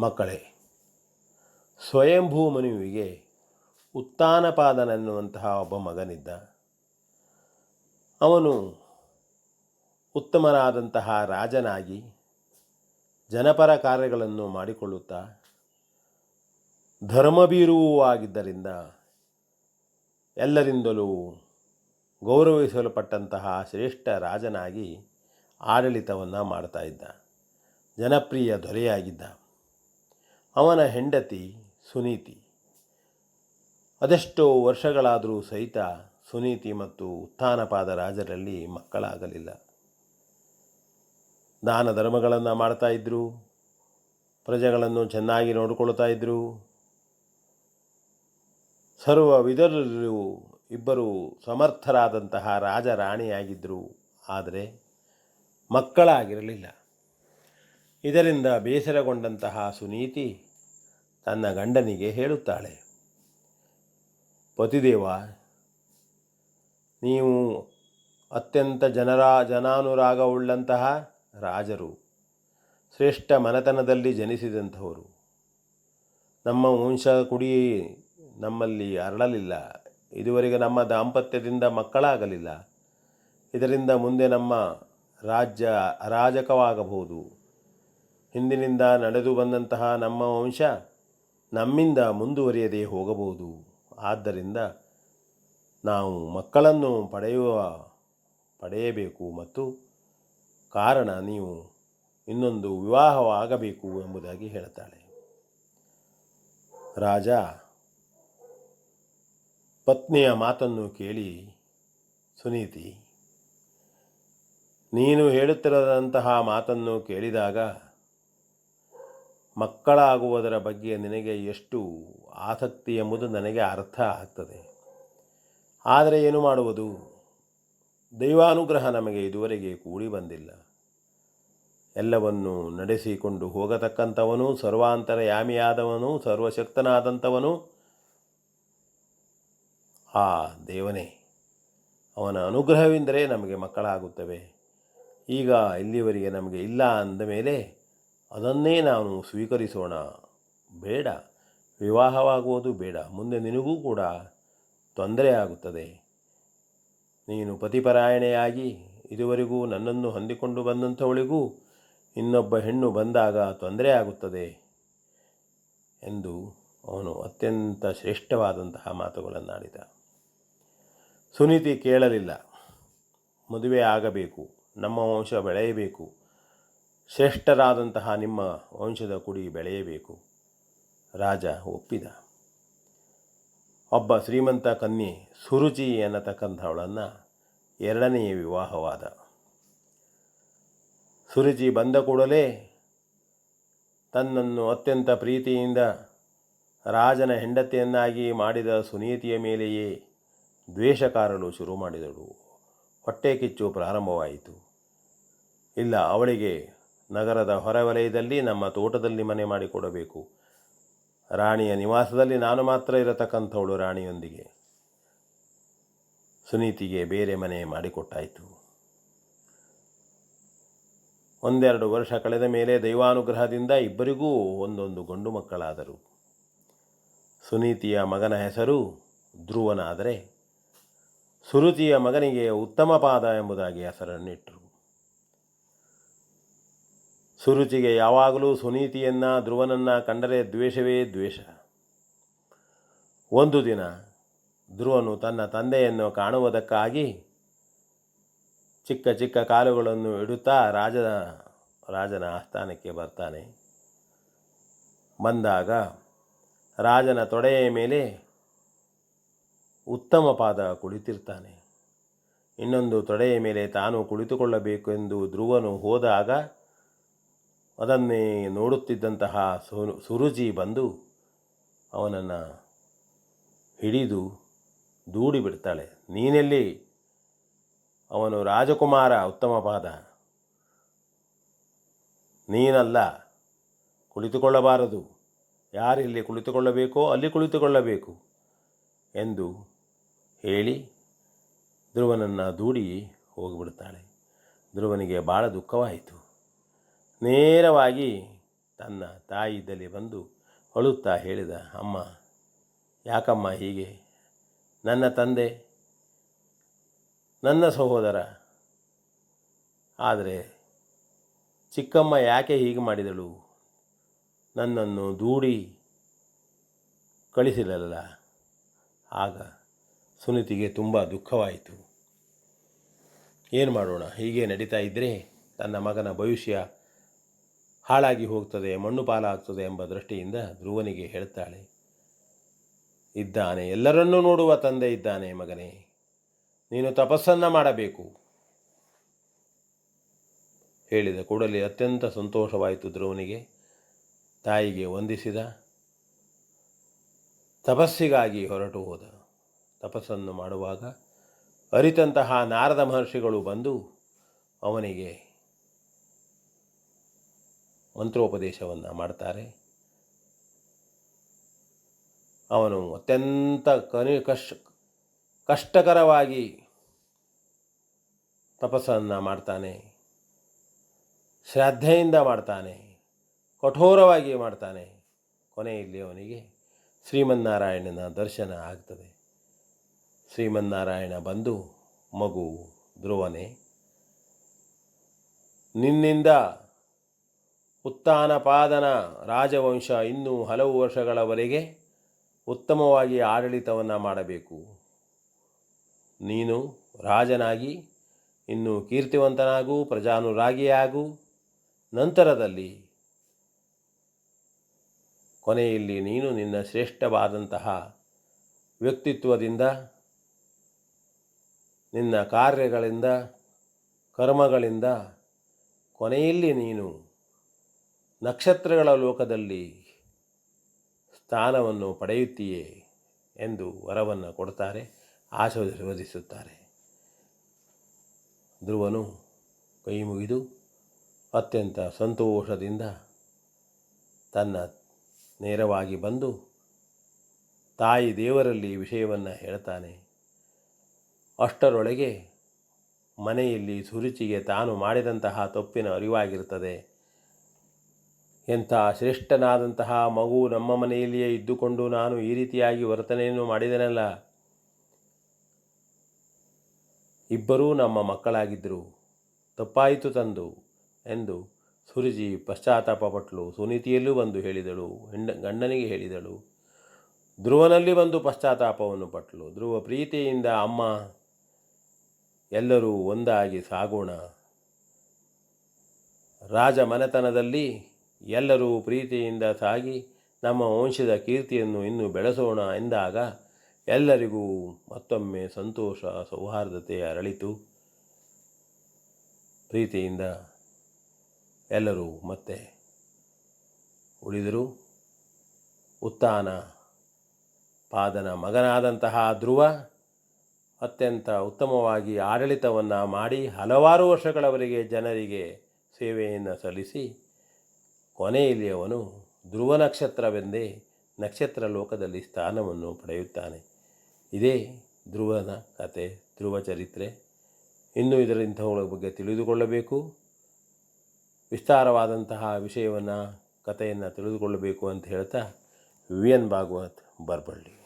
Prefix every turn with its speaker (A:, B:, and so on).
A: ಮಕ್ಕಳೇ, ಸ್ವಯಂಭೂ ಮನುವಿಗೆ ಉತ್ತಾನಪಾದನೆನ್ನುವಂತಹ ಒಬ್ಬ ಮಗನಿದ್ದ. ಅವನು ಉತ್ತಮನಾದಂತಹ ರಾಜನಾಗಿ ಜನಪರ ಕಾರ್ಯಗಳನ್ನು ಮಾಡಿಕೊಳ್ಳುತ್ತಾ ಧರ್ಮಬೀರುವೂ ಆಗಿದ್ದರಿಂದ ಎಲ್ಲರಿಂದಲೂ ಗೌರವಿಸಲ್ಪಟ್ಟಂತಹ ಶ್ರೇಷ್ಠ ರಾಜನಾಗಿ ಆಡಳಿತವನ್ನು ಮಾಡ್ತಾ ಇದ್ದ. ಜನಪ್ರಿಯ ದೊರೆಯಾಗಿದ್ದ. ಅವನ ಹೆಂಡತಿ ಸುನೀತಿ. ಅದೆಷ್ಟೋ ವರ್ಷಗಳಾದರೂ ಸಹಿತ ಸುನೀತಿ ಮತ್ತು ಉತ್ಥಾನಪಾದ ರಾಜರಲ್ಲಿ ಮಕ್ಕಳಾಗಲಿಲ್ಲ. ದಾನ ಧರ್ಮಗಳನ್ನು ಮಾಡ್ತಾ ಇದ್ದರು ಪ್ರಜೆಗಳನ್ನು ಚೆನ್ನಾಗಿ ನೋಡಿಕೊಳ್ತಾ ಇದ್ದರು ಸರ್ವ ವಿಧರಲ್ಲೂ ಇಬ್ಬರು ಸಮರ್ಥರಾದಂತಹ ರಾಜ ರಾಣಿಯಾಗಿದ್ದರು ಆದರೆ ಮಕ್ಕಳಾಗಿರಲಿಲ್ಲ. ಇದರಿಂದ ಬೇಸರಗೊಂಡಂತಹ ಸುನೀತಿ ತನ್ನ ಗಂಡನಿಗೆ ಹೇಳುತ್ತಾಳೆ, ಪತಿದೇವ, ನೀವು ಅತ್ಯಂತ ಜನರ, ಜನಾನುರಾಗವುಳ್ಳಂತಹ ರಾಜರು, ಶ್ರೇಷ್ಠ ಮನೆತನದಲ್ಲಿ ಜನಿಸಿದಂಥವರು. ನಮ್ಮ ವಂಶ ಕುಡಿ ನಮ್ಮಲ್ಲಿ ಅರಳಲಿಲ್ಲ. ಇದುವರೆಗೆ ನಮ್ಮ ದಾಂಪತ್ಯದಿಂದ ಮಕ್ಕಳಾಗಲಿಲ್ಲ. ಇದರಿಂದ ಮುಂದೆ ನಮ್ಮ ರಾಜ್ಯ ಅರಾಜಕವಾಗಬಹುದು. ಹಿಂದಿನಿಂದ ನಡೆದು ಬಂದಂತಹ ನಮ್ಮ ವಂಶ ನಮ್ಮಿಂದ ಮುಂದುವರಿಯದೇ ಹೋಗಬಹುದು. ಆದ್ದರಿಂದ ನಾವು ಮಕ್ಕಳನ್ನು ಪಡೆಯುವ, ಪಡೆಯಬೇಕು ಮತ್ತು ಕಾರಣ ನೀವು ಇನ್ನೊಂದು ವಿವಾಹವಾಗಬೇಕು ಎಂಬುದಾಗಿ ಹೇಳುತ್ತಾಳೆ. ರಾಜ, ಪತ್ನಿಯ ಮಾತನ್ನು ಕೇಳಿ ಸುನೀತಿ, ನೀನು ಹೇಳುತ್ತಿರದಂತಹ ಮಾತನ್ನು ಕೇಳಿದಾಗ ಮಕ್ಕಳಾಗುವುದರ ಬಗ್ಗೆ ನಿನಗೆ ಎಷ್ಟು ಆಸಕ್ತಿ ಎಂಬುದು ನನಗೆ ಅರ್ಥ ಆಗ್ತದೆ. ಆದರೆ ಏನು ಮಾಡುವುದು? ದೈವಾನುಗ್ರಹ ನಮಗೆ ಇದುವರೆಗೆ ಕೂಡಿ ಬಂದಿಲ್ಲ. ಎಲ್ಲವನ್ನು ನಡೆಸಿಕೊಂಡು ಹೋಗತಕ್ಕಂಥವನು, ಸರ್ವಾಂತರಯಾಮಿಯಾದವನು, ಸರ್ವಶಕ್ತನಾದಂಥವನು ಆ ದೇವನೇ. ಅವನ ಅನುಗ್ರಹವೆಂದರೆ ನಮಗೆ ಮಕ್ಕಳಾಗುತ್ತವೆ. ಈಗ ಇಲ್ಲಿವರೆಗೆ ನಮಗೆ ಇಲ್ಲ ಅಂದ ಮೇಲೆ ಅದನ್ನೇ ನಾನು ಸ್ವೀಕರಿಸೋಣ. ಬೇಡ. ವಿವಾಹವಾಗುವುದು ಬೇಡ. ಮುಂದೆ ನಿನಗೂ ಕೂಡ ತೊಂದರೆ ಆಗುತ್ತದೆ. ನೀನು ಪತಿಪರಾಯಣೆಯಾಗಿ ಇದುವರೆಗೂ ನನ್ನನ್ನು ಹೊಂದಿಕೊಂಡು ಬಂದಂಥವಳಿಗೂ ಇನ್ನೊಬ್ಬ ಹೆಣ್ಣು ಬಂದಾಗ ತೊಂದರೆ ಆಗುತ್ತದೆ ಎಂದು ಅವನು ಅತ್ಯಂತ ಶ್ರೇಷ್ಠವಾದಂತಹ ಮಾತುಗಳನ್ನಾಡಿದ ಸುನೀತಿ ಕೇಳಲಿಲ್ಲ. ಮದುವೆ ಆಗಬೇಕು. ನಮ್ಮ ವಂಶ ಬೆಳೆಯಬೇಕು. ಶ್ರೇಷ್ಠರಾದಂತಹ ನಿಮ್ಮ ವಂಶದ ಕುಡಿ ಬೆಳೆಯಬೇಕು. ರಾಜ ಒಪ್ಪಿದ. ಒಬ್ಬ ಶ್ರೀಮಂತ ಕನ್ಯೆ ಸುರುಚಿ ಎನ್ನತಕ್ಕಂಥವಳನ್ನು ಎರಡನೆಯ ವಿವಾಹವಾದ. ಸುರುಚಿ ಬಂದ ಕೂಡಲೇ ತನ್ನನ್ನು ಅತ್ಯಂತ ಪ್ರೀತಿಯಿಂದ ರಾಜನ ಹೆಂಡತಿಯನ್ನಾಗಿ ಮಾಡಿದ ಸುನೀತಿಯ ಮೇಲೆಯೇ ದ್ವೇಷ ಕಾರಲು ಶುರು ಮಾಡಿದಳು. ಹೊಟ್ಟೆ ಕಿಚ್ಚು ಪ್ರಾರಂಭವಾಯಿತು. ಇಲ್ಲ, ಅವಳಿಗೆ ನಗರದ ಹೊರವಲಯದಲ್ಲಿ ನಮ್ಮ ತೋಟದಲ್ಲಿ ಮನೆ ಮಾಡಿಕೊಡಬೇಕು. ರಾಣಿಯ ನಿವಾಸದಲ್ಲಿ ನಾನು ಮಾತ್ರ ಇರತಕ್ಕಂಥವಳು ರಾಣಿಯೊಂದಿಗೆ. ಸುನೀತಿಗೆ ಬೇರೆ ಮನೆ ಮಾಡಿಕೊಟ್ಟಾಯಿತು. ಒಂದೆರಡು ವರ್ಷ ಕಳೆದ ಮೇಲೆ ದೈವಾನುಗ್ರಹದಿಂದ ಇಬ್ಬರಿಗೂ ಒಂದೊಂದು ಗಂಡು ಮಕ್ಕಳಾದರು. ಸುನೀತಿಯ ಮಗನ ಹೆಸರು ಧ್ರುವನಾದರೆ ಸುರುತಿಯ ಮಗನಿಗೆ ಉತ್ತಮ ಪಾದ ಎಂಬುದಾಗಿ ಹೆಸರನ್ನಿಟ್ಟರು ಸುರುಚಿಗೆ ಯಾವಾಗಲೂ ಸುನೀತಿಯನ್ನು, ಧ್ರುವನನ್ನು ಕಂಡರೆ ದ್ವೇಷವೇ ದ್ವೇಷ. ಒಂದು ದಿನ ಧ್ರುವನು ತನ್ನ ತಂದೆಯನ್ನು ಕಾಣುವುದಕ್ಕಾಗಿ ಚಿಕ್ಕ ಚಿಕ್ಕ ಕಾಲುಗಳನ್ನು ಇಡುತ್ತಾ ರಾಜನ ರಾಜನ ಆಸ್ಥಾನಕ್ಕೆ ಬರ್ತಾನೆ. ಬಂದಾಗ ರಾಜನ ತೊಡೆಯ ಮೇಲೆ ಉತ್ತಮ ಪಾದ ಕುಳಿತಿರ್ತಾನೆ. ಇನ್ನೊಂದು ತೊಡೆಯ ಮೇಲೆ ತಾನು ಕುಳಿತುಕೊಳ್ಳಬೇಕೆಂದು ಧ್ರುವನು ಹೋದಾಗ ಅದನ್ನೇ ನೋಡುತ್ತಿದ್ದಂತಹ ಸುರು ಸುರುಜಿ ಬಂದು ಅವನನ್ನು ಹಿಡಿದು ದೂಡಿ ಬಿಡ್ತಾಳೆ. ನೀನೆಲ್ಲಿ? ಅವನು ರಾಜಕುಮಾರ, ಉತ್ತಮ ಪಾದ. ನೀನಲ್ಲ, ಕುಳಿತುಕೊಳ್ಳಬಾರದು. ಯಾರೆಲ್ಲಿ ಕುಳಿತುಕೊಳ್ಳಬೇಕೋ ಅಲ್ಲಿ ಕುಳಿತುಕೊಳ್ಳಬೇಕು ಎಂದು ಹೇಳಿ ಧ್ರುವನನ್ನು ದೂಡಿ ಹೋಗಿಬಿಡ್ತಾಳೆ. ಧ್ರುವನಿಗೆ ಭಾಳ ದುಃಖವಾಯಿತು. ನೇರವಾಗಿ ತನ್ನ ತಾಯಿ ಬಂದು ಅಳುತ್ತಾ ಹೇಳಿದ, ಅಮ್ಮ, ಯಾಕಮ್ಮ ಹೀಗೆ? ನನ್ನ ತಂದೆ, ನನ್ನ ಸಹೋದರ. ಆದರೆ ಚಿಕ್ಕಮ್ಮ ಯಾಕೆ ಹೀಗೆ ಮಾಡಿದಳು? ನನ್ನನ್ನು ದೂಡಿ ಕಳಿಸಿಲಲ್ಲ ಆಗ ಸುನಿತಿಗೆ ತುಂಬ ದುಃಖವಾಯಿತು. ಏನು ಮಾಡೋಣ? ಹೀಗೆ ನಡೀತಾ ಇದ್ದರೆ ತನ್ನ ಮಗನ ಭವಿಷ್ಯ ಹಾಳಾಗಿ ಹೋಗ್ತದೆ, ಮಣ್ಣು ಪಾಲಾಗ್ತದೆ ಎಂಬ ದೃಷ್ಟಿಯಿಂದ ಧ್ರುವನಿಗೆ ಹೇಳ್ತಾಳೆ, ಇದ್ದಾನೆ, ಎಲ್ಲರನ್ನೂ ನೋಡುವ ತಂದೆ ಇದ್ದಾನೆ ಮಗನೇ, ನೀನು ತಪಸ್ಸನ್ನು ಮಾಡಬೇಕು. ಹೇಳಿದ ಕೂಡಲೇ ಅತ್ಯಂತ ಸಂತೋಷವಾಯಿತು ಧ್ರುವನಿಗೆ. ತಾಯಿಗೆ ವಂದಿಸಿದ, ತಪಸ್ಸಿಗಾಗಿ ಹೊರಟು ಹೋದ. ತಪಸ್ಸನ್ನು ಮಾಡುವಾಗ ಅರಿತಂತಹ ನಾರದ ಮಹರ್ಷಿಗಳು ಬಂದು ಅವನಿಗೆ ಮಂತ್ರೋಪದೇಶವನ್ನು ಮಾಡ್ತಾರೆ. ಅವನು ಅತ್ಯಂತ ಕನಿ ಕಷ್ಟ ಕಷ್ಟಕರವಾಗಿ ತಪಸ್ಸನ್ನು ಮಾಡ್ತಾನೆ. ಶ್ರದ್ಧೆಯಿಂದ ಮಾಡ್ತಾನೆ. ಕಠೋರವಾಗಿ ಮಾಡ್ತಾನೆ. ಕೊನೆಯಲ್ಲಿ ಅವನಿಗೆ ಶ್ರೀಮನ್ನಾರಾಯಣನ ದರ್ಶನ ಆಗ್ತದೆ. ಶ್ರೀಮನ್ನಾರಾಯಣ ಬಂದು ಮಗು ಧ್ರುವನೇ, ನಿನ್ನಿಂದ ಉತ್ತಾನಪಾದನ ರಾಜವಂಶ ಇನ್ನೂ ಹಲವು ವರ್ಷಗಳವರೆಗೆ ಉತ್ತಮವಾಗಿ ಆಡಳಿತವನ್ನು ಮಾಡಬೇಕು. ನೀನು ರಾಜನಾಗಿ, ಇನ್ನು ಕೀರ್ತಿವಂತನಾಗು, ಪ್ರಜಾನುರಾಗಿಯಾಗು. ನಂತರದಲ್ಲಿ ಕೊನೆಯಲ್ಲಿ ನೀನು ನಿನ್ನ ಶ್ರೇಷ್ಠವಾದಂತಹ ವ್ಯಕ್ತಿತ್ವದಿಂದ, ನಿನ್ನ ಕಾರ್ಯಗಳಿಂದ, ಕರ್ಮಗಳಿಂದ ಕೊನೆಯಲ್ಲಿ ನೀನು ನಕ್ಷತ್ರಗಳ ಲೋಕದಲ್ಲಿ ಸ್ಥಾನವನ್ನು ಪಡೆಯುತ್ತೀಯೇ ಎಂದು ವರವನ್ನು ಕೊಡ್ತಾರೆ, ಆಶೀರ್ವದಿಸುತ್ತಾರೆ. ಧ್ರುವನು ಕೈ ಮುಗಿದು ಅತ್ಯಂತ ಸಂತೋಷದಿಂದ ತನ್ನ ನೇರವಾಗಿ ಬಂದು ತಾಯಿ ದೇವರಲ್ಲಿ ವಿಷಯವನ್ನು ಹೇಳ್ತಾನೆ. ಅಷ್ಟರೊಳಗೆ ಮನೆಯಲ್ಲಿ ಸುರುಚಿಗೆ ತಾನು ಮಾಡಿದಂತಹ ತಪ್ಪಿನ ಅರಿವಾಗಿರುತ್ತದೆ. ಎಂಥ ಶ್ರೇಷ್ಠನಾದಂತಹ ಮಗು ನಮ್ಮ ಮನೆಯಲ್ಲಿಯೇ ಇದ್ದುಕೊಂಡು ನಾನು ಈ ರೀತಿಯಾಗಿ ವರ್ತನೆಯನ್ನು ಮಾಡಿದನಲ್ಲ? ಇಬ್ಬರೂ ನಮ್ಮ ಮಕ್ಕಳಾಗಿದ್ದರು. ತಪ್ಪಾಯಿತು ತಂದು ಎಂದು ಸುರುಜಿ ಪಶ್ಚಾತ್ತಾಪಪಟ್ಟಳು ಸುನೀತಿಯಲ್ಲೂ ಬಂದು ಹೇಳಿದಳು. ಹೆಂಡ ಗಂಡನಿಗೆ ಹೇಳಿದಳು. ಧ್ರುವನಲ್ಲಿ ಬಂದು ಪಶ್ಚಾತ್ತಾಪವನ್ನು ಪಟ್ಟಳು ಧ್ರುವ ಪ್ರೀತಿಯಿಂದ, ಅಮ್ಮ, ಎಲ್ಲರೂ ಒಂದಾಗಿ ಸಾಗೋಣ. ರಾಜ ಮನೆತನದಲ್ಲಿ ಎಲ್ಲರೂ ಪ್ರೀತಿಯಿಂದ ಸಾಗಿ ನಮ್ಮ ವಂಶದ ಕೀರ್ತಿಯನ್ನು ಇನ್ನೂ ಬೆಳೆಸೋಣ ಎಂದಾಗ ಎಲ್ಲರಿಗೂ ಮತ್ತೊಮ್ಮೆ ಸಂತೋಷ, ಸೌಹಾರ್ದತೆ ಅರಳಿತು. ಪ್ರೀತಿಯಿಂದ ಎಲ್ಲರೂ ಮತ್ತೆ ಉಳಿದರು. ಉತ್ತಾನ ಪಾದನ ಮಗನಾದಂತಹ ಧ್ರುವ ಅತ್ಯಂತ ಉತ್ತಮವಾಗಿ ಆಡಳಿತವನ್ನು ಮಾಡಿ ಹಲವಾರು ವರ್ಷಗಳವರೆಗೆ ಜನರಿಗೆ ಸೇವೆಯನ್ನು ಸಲ್ಲಿಸಿ ಕೊನೆಯಲ್ಲಿ ಅವನು ಧ್ರುವ ನಕ್ಷತ್ರವೆಂದೇ ನಕ್ಷತ್ರ ಲೋಕದಲ್ಲಿ ಸ್ಥಾನವನ್ನು ಪಡೆಯುತ್ತಾನೆ. ಇದೇ ಧ್ರುವನ ಕತೆ, ಧ್ರುವ ಚರಿತ್ರೆ. ಇನ್ನೂ ಇದರ ಇಂಥವುಗಳ ಬಗ್ಗೆ ತಿಳಿದುಕೊಳ್ಳಬೇಕು. ವಿಸ್ತಾರವಾದಂತಹ ವಿಷಯವನ್ನು, ಕಥೆಯನ್ನು ತಿಳಿದುಕೊಳ್ಳಬೇಕು ಅಂತ ಹೇಳ್ತಾ, ವಿ ಎನ್ ಭಾಗವತ್ ಬರ್ಬಳ್ಳಿ.